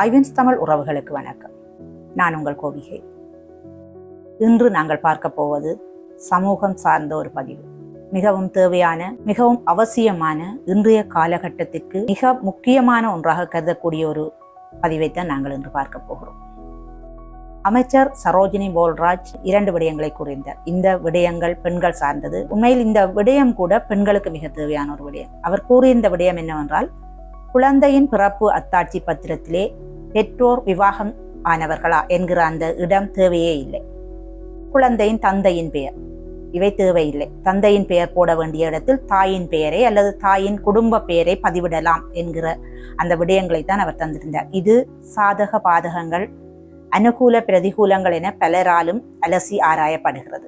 ஐவன்ஸ் தமிழ் உறவுகளுக்கு வணக்கம். நான் உங்கள் கோபிகை இன்று நாங்கள் பார்க்க போவது சமூகம் சார்ந்த ஒரு பதிவு. மிகவும் தேவையான மிகவும் அவசியமான இன்றைய காலகட்டத்திற்கு மிக முக்கியமான ஒன்றாக கருதக்கூடிய ஒரு பதிவைத்தான் நாங்கள் இன்று பார்க்க போகிறோம். அமைச்சர் சரோஜினி போல்ராஜ் இரண்டு விடயங்களை கூறியிருந்தார். இந்த விடயங்கள் பெண்கள் சார்ந்தது. உண்மையில் இந்த விடயம் கூட பெண்களுக்கு மிக தேவையான ஒரு விடயம். அவர் கூறிய இந்த விடயம் என்னவென்றால் குழந்தையின் பிறப்பு அத்தாட்சி பத்திரத்திலே பெற்றோர் விவாகம் ஆனவர்களா என்கிற அந்த இடம் தேவையே இல்லை. குழந்தையின் தந்தையின் பெயர். இவை தேவையில்லை. தந்தையின் பெயர் போட வேண்டிய இடத்தில் தாயின் பெயரை அல்லது தாயின் குடும்ப பெயரை பதிவிடலாம் என்கிற அந்த விடயங்களை தான் அவர் தந்திருந்தார். இது சாதக பாதகங்கள் அனுகூல பிரதிகூலங்கள் என பலராலும் அலசி ஆராயப்படுகிறது.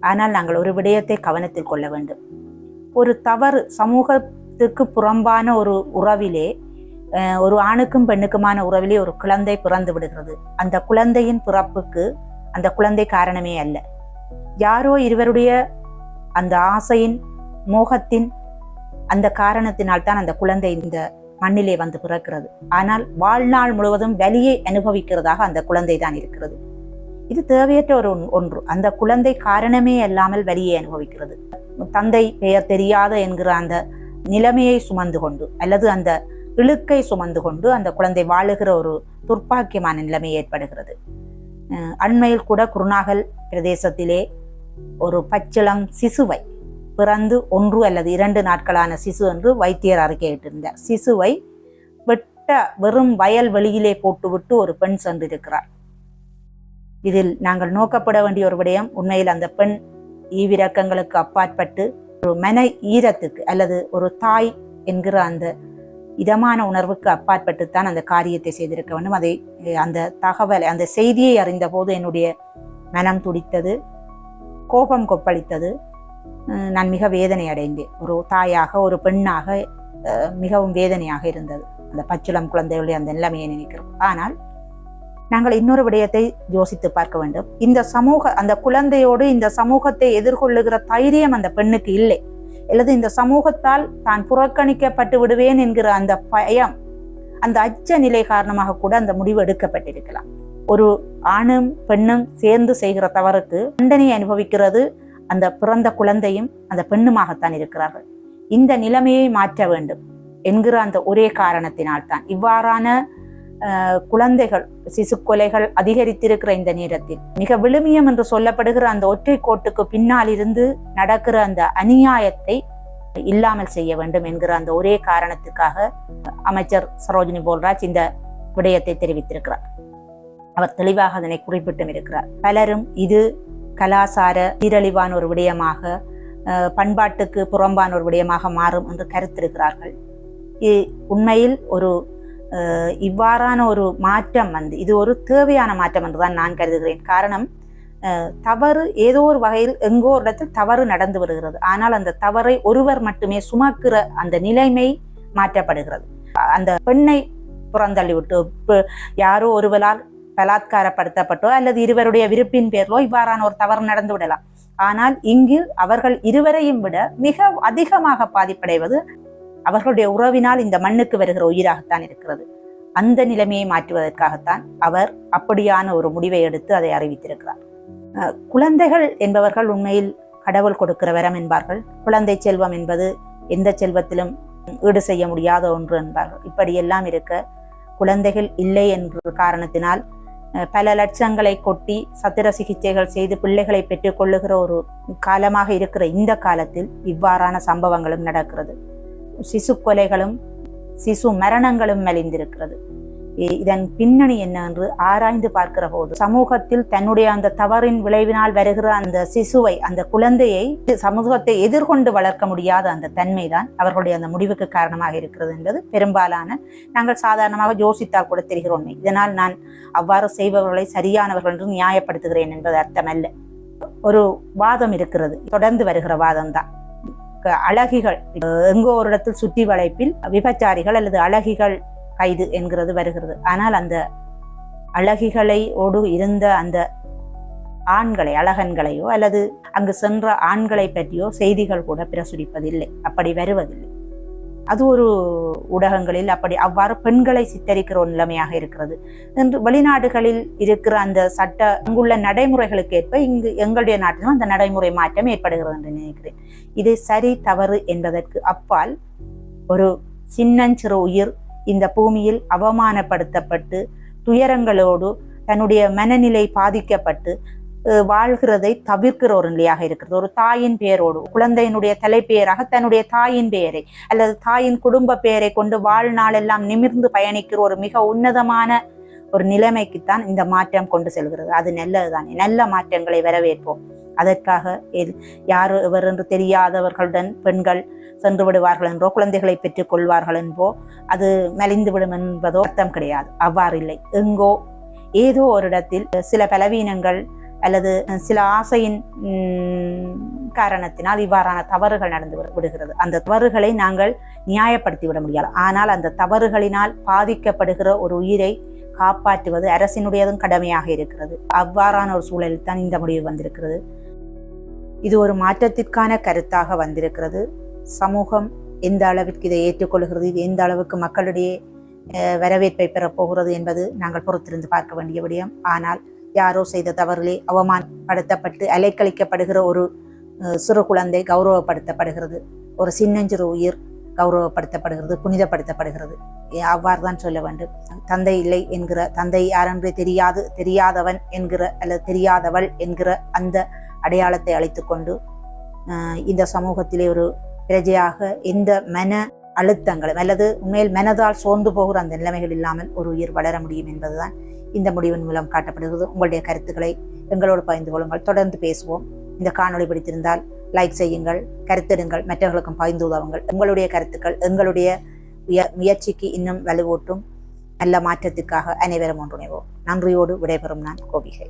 ஆனால் நாங்கள் ஒரு விடயத்தை கவனத்தில் கொள்ள வேண்டும். ஒரு தவறு சமூக சமூகத்துக்கு புறம்பான ஒரு உறவிலே ஒரு ஆணுக்கும் பெண்ணுக்குமான உறவிலே ஒரு குழந்தை பிறந்து விடுகிறது. அந்த குழந்தையின் பிறப்புக்கு அந்த குழந்தை காரணமே அல்ல. யாரோ இருவருடைய அந்த ஆசையின் மோகத்தின் அந்த காரணத்தினால் தான் அந்த குழந்தை இந்த மண்ணிலே வந்து பிறக்கிறது. ஆனால் வாழ்நாள் முழுவதும் வலியை அனுபவிக்கிறதாக அந்த குழந்தை தான் இருக்கிறது. இது தேவையற்ற ஒரு ஒன்- ஒன்று. அந்த குழந்தை காரணமே அல்லாமல் வலியை அனுபவிக்கிறது. தந்தை பெயர் தெரியாத என்கிற அந்த நிலைமையை சுமந்து கொண்டு அல்லது அந்த இழுக்கை சுமந்து கொண்டு அந்த குழந்தை வாழுகிற ஒரு துர்ப்பாக்கியமான நிலைமை ஏற்படுகிறது. அண்மையில் கூட குருநாகல் பிரதேசத்திலே ஒரு பச்சிளம் சிசுவை பிறந்து ஒன்று அல்லது இரண்டு நாட்களான சிசு என்று வைத்தியர் அறிக்கையிட்டிருந்தார் சிசுவை வெட்ட வெறும் வயல் வெளியிலே போட்டுவிட்டு ஒரு பெண் சென்றிருக்கிறார் இதில் நாங்கள் நோக்கப்பட வேண்டிய ஒரு விடயம் உண்மையில் அந்த பெண் ஈவிரக்கங்களுக்கு அப்பாற்பட்டு ஒரு மன ஈரத்துக்கு அல்லது ஒரு தாய் என்கிற அந்த இதமான உணர்வுக்கு அப்பாற்பட்டு தான் அந்த காரியத்தை செய்திருக்க வேண்டும். அதை அந்த தகவலை அந்த செய்தியை அறிந்தபோது என்னுடைய மனம் துடித்தது கோபம் கொப்பளித்தது நான் மிக வேதனை அடைந்தேன். ஒரு தாயாக ஒரு பெண்ணாக மிகவும் வேதனையாக இருந்தது. அந்த பச்சிளம் குழந்தைகளுடைய அந்த நிலைமையை நினைக்கிறோம் ஆனால் நாங்கள் இன்னொரு விடயத்தை யோசித்து பார்க்க வேண்டும். இந்த சமூக அந்த குழந்தையோடு இந்த சமூகத்தை எதிர்கொள்ளுகிற தைரியம் அந்த பெண்ணுக்கு இல்லை. அல்லது இந்த சமூகத்தால் தான் புறக்கணிக்கப்பட்டு விடுவேன் என்கிற அந்த பயம் அந்த அச்ச நிலை காரணமாக கூட அந்த முடிவு எடுக்கப்பட்டிருக்கலாம். ஒரு ஆணும் பெண்ணும் சேர்ந்து செய்கிற தவறுக்கு தண்டனை அனுபவிக்கிறது அந்த பிறந்த குழந்தையும் அந்த பெண்ணுமாகத்தான் இருக்கிறார்கள். இந்த நிலைமையை மாற்ற வேண்டும் என்கிற அந்த ஒரே காரணத்தினால்தான். இவ்வாறான குழந்தைகள் சிசு கொலைகள் அதிகரித்திருக்கிற இந்த நேரத்தில். மிக விழுமியம் என்று சொல்லப்படுகிற அந்த ஒற்றை கோட்டுக்கு பின்னால் இருந்து நடக்கிற அந்த அநியாயத்தை இல்லாமல் செய்ய வேண்டும் என்கிற அந்த ஒரே காரணத்துக்காக அமைச்சர் சரோஜினி போல்ராஜ் இந்த விடயத்தை தெரிவித்திருக்கிறார். அவர் தெளிவாக அதனை குறிப்பிட்டும் இருக்கிறார். பலரும் இது கலாசார சீரழிவான ஒரு விடயமாக பண்பாட்டுக்கு புறம்பான ஒரு விடயமாக மாறும் என்று கருத்திருக்கிறார்கள். உண்மையில் ஒரு இவ்வாறான ஒரு மாற்றம் வந்து இது ஒரு தேவையான மாற்றம் என்று தான் நான் கருதுகிறேன். காரணம் தவறு ஏதோ ஒரு வகையில் எங்கோ ஒரு இடத்தில் தவறு நடந்து வருகிறது. ஆனால் அந்த தவறை ஒருவர் மட்டுமே சுமக்கிற அந்த நிலைமை மாற்றப்படுகிறது. அந்த பெண்ணை புறந்தள்ளி விட்டு யாரோ ஒருவரால் பலாத்காரப்படுத்தப்பட்டோ அல்லது இருவருடைய விருப்பின் பேரிலோ இவ்வாறான ஒரு தவறு நடந்து விடலாம். ஆனால் இங்கு அவர்கள் இருவரையும் விட மிக அதிகமாக பாதிப்படைவது அவர்களுடைய உறவினால் இந்த மண்ணுக்கு வருகிற உயிராகத்தான் இருக்கிறது. அந்த நிலைமையை மாற்றுவதற்காகத்தான் அவர் அப்படியான ஒரு முடிவை எடுத்து அதை அறிவித்திருக்கிறார். குழந்தைகள் என்பவர்கள் உண்மையில் கடவுள் கொடுக்கிற வரம் என்பார்கள். குழந்தை செல்வம் என்பது எந்த செல்வத்திலும் ஈடு செய்ய முடியாத ஒன்று என்பார்கள். இப்படியெல்லாம் இருக்க குழந்தைகள் இல்லை என்ற காரணத்தினால் பல லட்சங்களை கொட்டி சத்திர சிகிச்சைகள் செய்து பிள்ளைகளை பெற்றுக்கொள்ளுகிற ஒரு காலமாக இருக்கிற இந்த காலத்தில் இவ்வாறான சம்பவங்களும் நடக்கிறது. சிசு கொலைகளும் சிசு மரணங்களும் மலிந்திருக்கிறது. இதன் பின்னணி என்ன என்று ஆராய்ந்து பார்க்கிற போது சமூகத்தில் தன்னுடைய அந்த தவறின் விளைவினால் வருகிற அந்த சிசுவை அந்த குழந்தையை சமூகத்தை எதிர்கொண்டு வளர்க்க முடியாத அந்த தன்மைதான் அவர்களுடைய அந்த முடிவுக்கு காரணமாக இருக்கிறது என்பது பெரும்பாலான நாங்கள் சாதாரணமாக யோசித்தால் கூட தெரிகிற உண்மை இதனால் நான் அவ்வாறு செய்பவர்களை சரியானவர்கள் என்று நியாயப்படுத்துகிறேன் என்பது அர்த்தமல்ல. ஒரு வாதம் இருக்கிறது. தொடர்ந்து வருகிற வாதம் தான் அழகிகள் எங்கோ ஒரு இடத்தில் சுற்றி வளைப்பில் விபச்சாரிகள் அல்லது அழகிகள் கைது என்கிறது வருகிறது. ஆனால் அந்த அழகிகளை ஓடு இருந்த அந்த ஆண்களை அழகன்களையோ அல்லது அங்கு சென்ற ஆண்களை பற்றியோ செய்திகள் கூட பிரசுரிப்பதில்லை. அப்படி வருவதில்லை. அது ஒரு ஊடகங்களில் அப்படி அவ்வாறு பெண்களை சித்தரிக்கிற ஒரு நிலைமையாக இருக்கிறது. என்று வெளிநாடுகளில் இருக்கிற அந்த சட்ட அங்குள்ள நடைமுறைகளுக்கு ஏற்ப இங்கு எங்களுடைய நாட்டிலும் அந்த நடைமுறை மாற்றம் ஏற்படுகிறது என்று நினைக்கிறேன். இது சரி தவறு என்பதற்கு அப்பால் ஒரு சின்னஞ்சிறு உயிர் இந்த பூமியில் அவமானப்படுத்தப்பட்டு துயரங்களோடு தன்னுடைய மனநிலை பாதிக்கப்பட்டு வாழ்கிறதை தவிர்க்கிற ஒரு நிலையாக இருக்கிறது. ஒரு தாயின் பெயரோடு குழந்தையினுடைய தலைப்பெயராக தன்னுடைய தாயின் பெயரை அல்லது தாயின் குடும்ப பெயரை கொண்டு வாழ்நாள் எல்லாம் நிமிர்ந்து பயணிக்கிற ஒரு மிக உன்னதமான ஒரு நிலைமைக்குத்தான் இந்த மாற்றம் கொண்டு செல்கிறது. அது நல்லதுதானே நல்ல மாற்றங்களை வரவேற்போம். அதற்காக எது- யார் எவர் என்று தெரியாதவர்களுடன் பெண்கள் சென்று விடுவார்கள் என்றோ குழந்தைகளை பெற்றுக் கொள்வார்கள் என்போ அது மலிந்துவிடும் என்பதோ அர்த்தம் கிடையாது. அவ்வாறு இல்லை. எங்கோ ஏதோ ஒரு இடத்தில் சில பலவீனங்கள் அல்லது சில ஆசையின் காரணத்தினால் இவ்வாறான தவறுகள் நடந்து விடுகிறது. அந்த தவறுகளை நாங்கள் நியாயப்படுத்தி விட முடியாது. ஆனால் அந்த தவறுகளினால் பாதிக்கப்படுகிற ஒரு உயிரை காப்பாற்றுவது அரசினுடையதும் கடமையாக இருக்கிறது. அவ்வாறான ஒரு சூழலில் தான் இந்த முடிவு வந்திருக்கிறது. இது ஒரு மாற்றத்திற்கான கருத்தாக வந்திருக்கிறது. சமூகம் எந்த அளவிற்கு இதை ஏற்றுக்கொள்கிறது இது எந்த அளவுக்கு மக்களிடையே வரவேற்பை பெறப்போகிறது என்பது நாங்கள் பொறுத்திருந்து பார்க்க வேண்டிய விடயம். ஆனால் யாரோ செய்த தவறிலே அவமானப்படுத்தப்பட்டு அலைக்கழிக்கப்படுகிற ஒரு சிறு குழந்தை கௌரவப்படுத்தப்படுகிறது. ஒரு சின்னஞ்சிறு உயிர் கௌரவப்படுத்தப்படுகிறது புனிதப்படுத்தப்படுகிறது. ஏ- அவ்வாறு தான் சொல்ல வேண்டும். தந்தை இல்லை என்கிற தந்தை யாரென்று தெரியாது தெரியாதவன் என்கிற அல்லது தெரியாதவள் என்கிற அந்த அடையாளத்தை அழைத்துக்கொண்டு அஹ், இந்த சமூகத்திலே ஒரு பிரஜையாக எந்த மன அழுத்தங்களும் அல்லது உண்மையில் மனதால் சோர்ந்து போகிற அந்த நிலைமைகள் இல்லாமல் ஒரு உயிர் வளர முடியும் என்பதுதான் இந்த முடிவின் மூலம் காட்டப்படுகிறது. உங்களுடைய கருத்துக்களை எங்களோடு பகிர்ந்து கொள்ளுங்கள். தொடர்ந்து பேசுவோம். இந்த காணொளி பிடித்திருந்தால் லைக் செய்யுங்கள் கருத்திடுங்கள் மற்றவர்களுக்கும் பகிர்ந்து உதவுங்கள். உங்களுடைய கருத்துக்கள் எங்களுடைய முயற்சிக்கு இன்னும் வலுவூட்டும் நல்ல மாற்றத்திற்காக அனைவரும் ஒன்றுணைவோம். நன்றியோடு விடைபெறும் நான் கோபிகை.